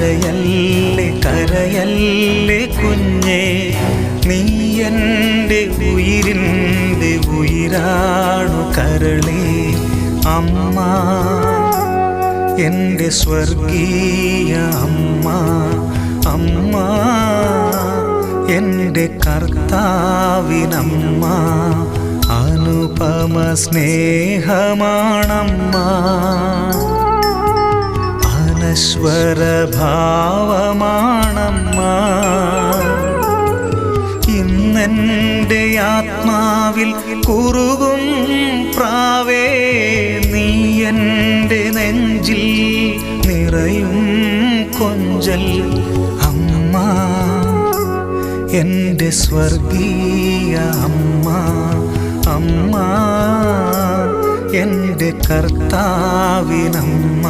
കരയല്ലേ കരയല്ലേ കുഞ്ഞേ? നീ എന്റെ ഉയിരിന്റെ ഉയിരാണു കരളേ അമ്മ. എന്റെ സ്വർഗീയ അമ്മ അമ്മ. എന്റെ കർത്താവിനമ്മ അനുപമ സ്നേഹമാണമ്മ. അനശ്വര ഭാവമാണമ്മ ഇന്നെന്റെ ആത്മാവിൽ കുറുകും പ്രാവേ നീ എന്റെ നെഞ്ചിൽ നിറയും കൊഞ്ചൽ. അമ്മ എന്റെ സ്വർഗീയ അമ്മ. അമ്മ എന്റെ കർത്താവിനമ്മ.